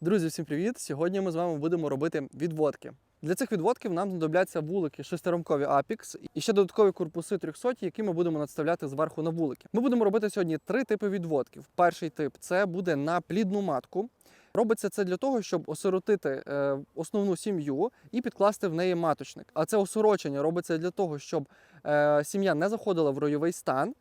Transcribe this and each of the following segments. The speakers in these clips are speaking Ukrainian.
Друзі, всім привіт! Сьогодні ми з вами будемо робити відводки. Для цих відводків нам знадобляться вулики шестирамкові Apex і ще додаткові корпуси 300, які ми будемо надставляти зверху на вулики. Ми будемо робити сьогодні три типи відводків. Перший тип це буде на плідну матку. Робиться це для того, щоб осиротити е, основну сім'ю і підкласти в неї маточник. А це осорочення робиться для того, щоб е, сім'я не заходила в ройовий стан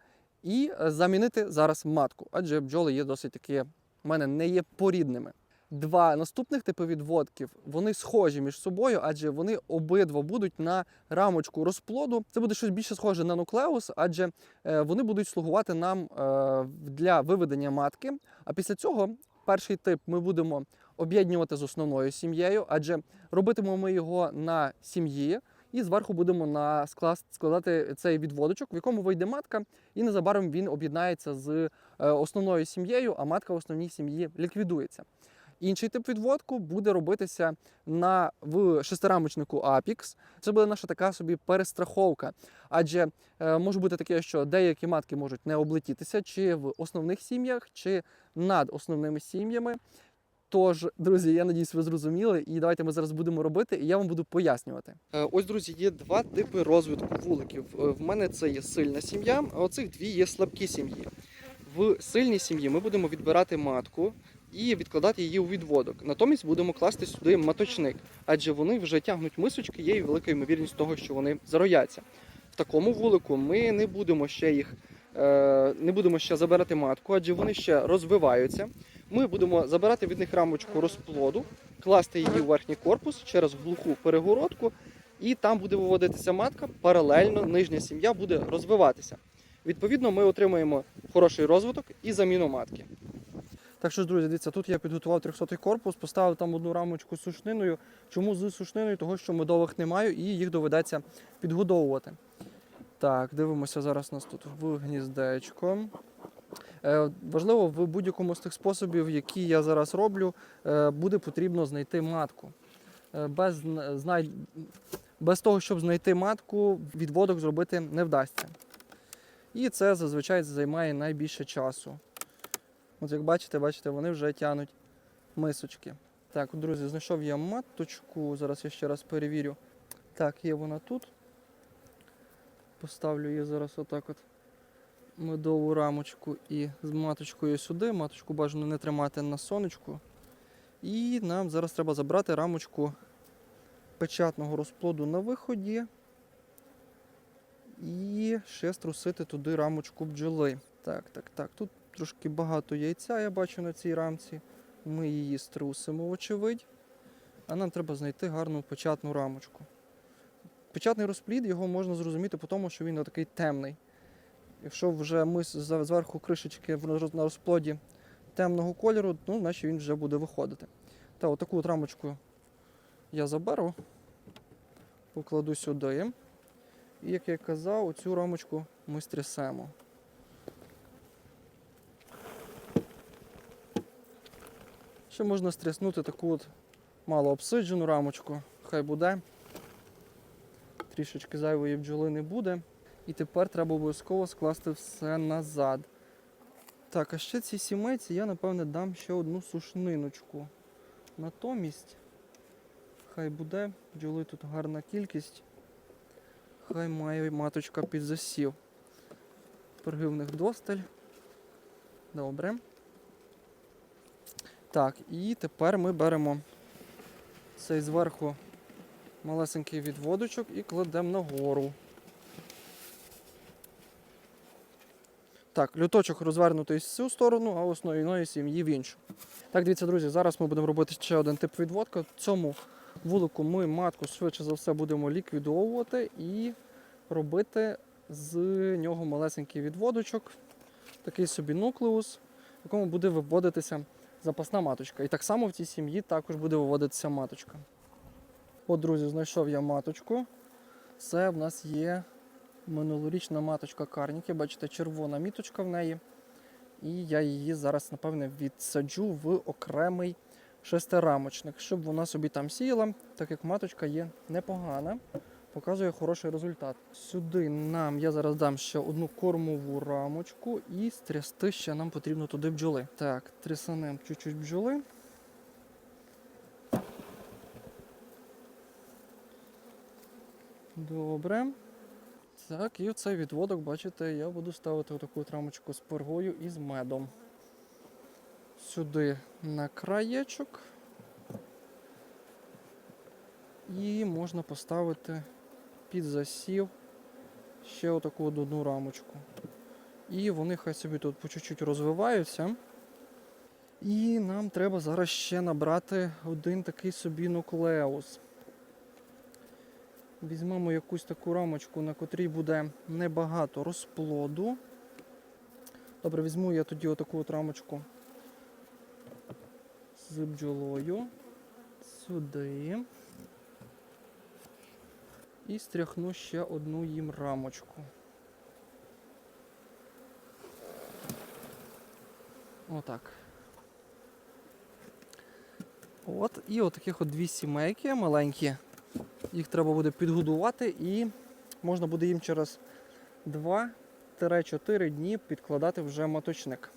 і е, замінити зараз матку. Адже бджоли є досить такі, в мене не є порідними. Два наступних типи відводків вони схожі між собою, адже вони обидва будуть на рамочку розплоду. Це буде щось більше схоже на нуклеус, адже е, вони будуть слугувати нам е, для виведення матки. А після цього перший тип ми будемо об'єднувати з основною сім'єю, адже робитимемо ми його на сім'ї. І зверху будемо на склас- складати цей відводочок, в якому вийде матка, і незабаром він об'єднається з е, основною сім'єю, а матка в основній сім'ї ліквідується. Інший тип відводку буде робитися на в шестирамочнику Apex. Це буде наша така собі перестраховка. Адже е, може бути таке, що деякі матки можуть не облетітися чи в основних сім'ях, чи над основними сім'ями. Тож, друзі, я надіюсь, ви зрозуміли, і давайте ми зараз будемо робити, і я вам буду пояснювати. Е, Ось, друзі, є два типи розвитку вуликів. Е, В мене це є сильна сім'я, а оцих дві є слабкі сім'ї. В сильній сім'ї ми будемо відбирати матку і відкладати її у відводок. Натомість будемо класти сюди маточник, адже вони вже тягнуть мисочки, є велика ймовірність того, що вони зарояться. В такому вулику ми не будемо ще їх е, не будемо ще забирати матку, адже вони ще розвиваються. Ми будемо забирати від них рамочку розплоду, класти її у верхній корпус через глуху перегородку, і там буде виводитися матка. Паралельно нижня сім'я буде розвиватися. Відповідно, ми отримаємо хороший розвиток і заміну матки. Так що ж, друзі, дивіться, тут я підготував 300 корпус, поставив там одну рамочку з сушниною. Чому з сушниною? Того, що медових немає і їх доведеться підгодовувати. Так, дивимося зараз нас тут в гніздечко. Е, важливо, в будь-якому з тих способів, які я зараз роблю, е, буде потрібно знайти матку. Е, без, знай... без того, щоб знайти матку, відводок зробити не вдасться. І це зазвичай займає найбільше часу. От як бачите, бачите, вони вже тянуть мисочки. Так, друзі, знайшов я маточку. Зараз я ще раз перевірю. Так, є вона тут. Поставлю її зараз отак от медову рамочку і з маточкою сюди. Маточку бажано не тримати на сонечку. І нам зараз треба забрати рамочку печатного розплоду на виході. І ще струсити туди рамочку бджоли. Так, так, так. Тут трошки багато яйця я бачу на цій рамці. Ми її струсимо, вочевидь. А нам треба знайти гарну печатну рамочку. Печатний розплід його можна зрозуміти по тому, що він такий темний. Якщо вже ми зверху кришечки на розплоді темного кольору, ну, значить він вже буде виходити. Та отаку от рамочку я заберу, покладу сюди. І як я казав, оцю рамочку ми стрясемо. Ще можна стряснути таку от мало обсиджену рамочку. Хай буде. Трішечки зайвої бджоли не буде. І тепер треба обов'язково скласти все назад. Так, а ще цій сімейці я, напевне, дам ще одну сушниночку. Натомість, хай буде, бджоли тут гарна кількість. Хай має маточка під засів. Перги в них досталь. Добре. Так, і тепер ми беремо цей зверху малесенький відводочок і кладемо нагору. Так, люточок розвернутий з цю сторону, а основної сім'ї в іншу. Так, дивіться, друзі, зараз ми будемо робити ще один тип відводка. Цьому вулику ми матку швидше за все будемо ліквідовувати і робити з нього малесенький відводочок, такий собі нуклеус, в якому буде виводитися запасна маточка. І так само в цій сім'ї також буде виводитися маточка. От, друзі, знайшов я маточку. Це в нас є минулорічна маточка карніки. Бачите, червона міточка в неї. І я її зараз, напевне, відсаджу в окремий шестирамочник, щоб вона собі там сіяла, так як маточка є непогана, показує хороший результат. Сюди нам я зараз дам ще одну кормову рамочку і стрясти ще нам потрібно туди бджоли. Так, трясанем чуть-чуть бджоли. Добре. Так, і в цей відводок, бачите, я буду ставити отаку рамочку з пергою і з медом. Сюди на краєчок. І можна поставити під засів ще отаку одну рамочку. І вони хай собі тут по чуть-чуть розвиваються. І нам треба зараз ще набрати один такий собі нуклеус. Візьмемо якусь таку рамочку, на котрій буде небагато розплоду. Добре, візьму я тоді отаку от рамочку з бджолою. Сюди. І стряхну ще одну їм рамочку. Отак. От, і отаких от дві сімейки маленькі. Їх треба буде підгодувати і можна буде їм через 2-4 дні підкладати вже моточник.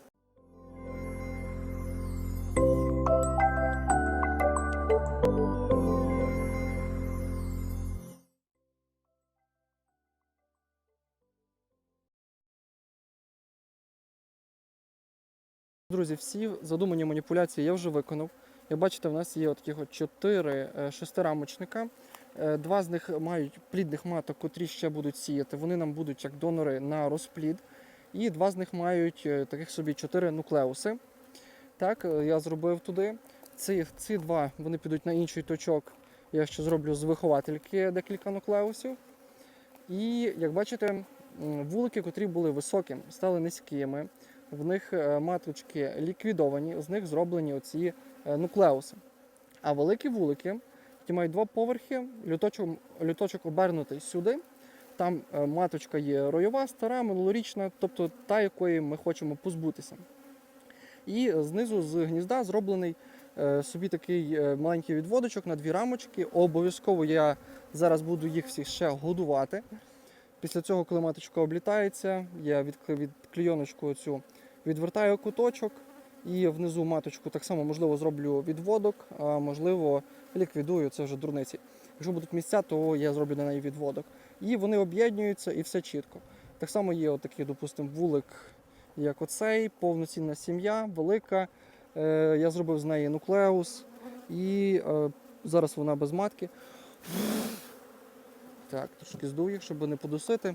Друзі, всі задумані маніпуляції я вже виконав. Як бачите, в нас є таких от 4 шестирамочника. Е, Два з них мають плідних маток, котрі ще будуть сіяти. Вони нам будуть як донори на розплід. І два з них мають е, таких собі 4 нуклеуси. Так, е, я зробив туди. Ці, ці два вони підуть на інший точок. Я ще зроблю з виховательки декілька нуклеусів. І як бачите, вулики, котрі були високі, стали низькими. В них е, маточки ліквідовані, з них зроблені оці е, нуклеуси. А великі вулики, які мають два поверхи, люточок, люточок обернутий сюди. Там е, маточка є ройова, стара, минулорічна, тобто та, якої ми хочемо позбутися. І знизу з гнізда зроблений собі такий маленький відводочок на дві рамочки. Обов'язково я зараз буду їх всіх ще годувати. Після цього, коли маточка облітається, я від, від клійоночку цю відвертаю куточок і внизу маточку так само можливо зроблю відводок, а можливо ліквідую, це вже дурниці. Якщо будуть місця, то я зроблю на неї відводок. І вони об'єднуються і все чітко. Так само є отакий, допустимо, вулик, як оцей, повноцінна сім'я, велика. Е, я зробив з неї нуклеус, і е, зараз вона без матки. Так, трошки здув їх, щоб не подусити.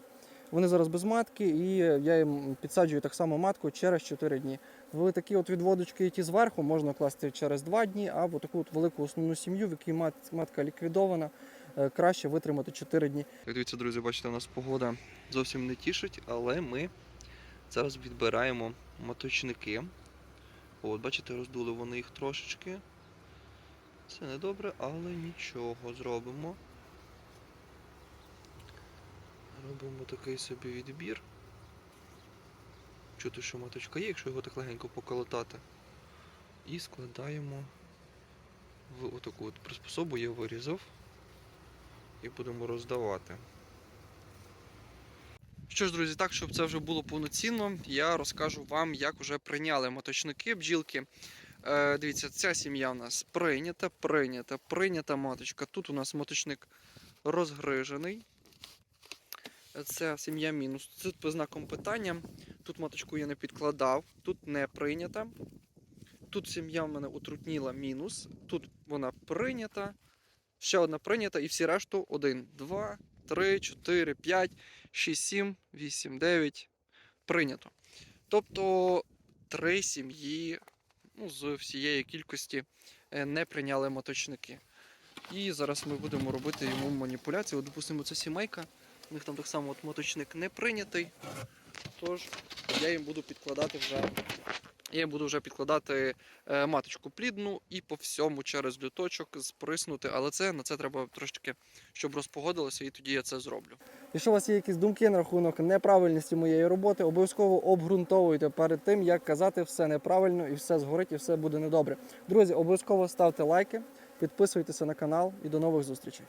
Вони зараз без матки, і я їм підсаджую так само матку через 4 дні. В такі от відводочки, які зверху, можна класти через 2 дні, або таку от велику основну сім'ю, в якій мат- матка ліквідована, е, краще витримати 4 дні. Як дивіться, друзі, бачите, у нас погода зовсім не тішить, але ми зараз відбираємо моточники. От, бачите, роздули вони їх трошечки. Це не добре, але нічого зробимо. Робимо такий собі відбір. Чути, що маточка є, якщо його так легенько поколотати. І складаємо в отаку от приспособу, я вирізав. І будемо роздавати. Що ж, друзі, так, щоб це вже було повноцінно, я розкажу вам, як вже прийняли моточники, бджілки. Е, дивіться, ця сім'я у нас прийнята, прийнята, прийнята маточка. Тут у нас моточник розгрижений. Це сім'я мінус. Тут по знаком питання. Тут маточку я не підкладав, тут не прийнята. Тут сім'я в мене утрутніла мінус. Тут вона прийнята. Ще одна прийнята, і всі решту 1, 2, 3, 4, 5, 6, 7, 8, 9 прийнято. Тобто три сім'ї ну, з всієї кількості е, не прийняли моточники. І зараз ми будемо робити йому маніпуляцію. Допустимо, це сімейка. У них там так само от моточник не прийнятий. Тож я їм буду підкладати вже. Я буду вже підкладати е, маточку плідну і по всьому через люточок сприснути, але це на це треба трошки, щоб розпогодилося, і тоді я це зроблю. Якщо у вас є якісь думки на рахунок неправильності моєї роботи, обов'язково обґрунтовуйте перед тим, як казати все неправильно і все згорить, і все буде недобре. Друзі, обов'язково ставте лайки, підписуйтеся на канал і до нових зустрічей.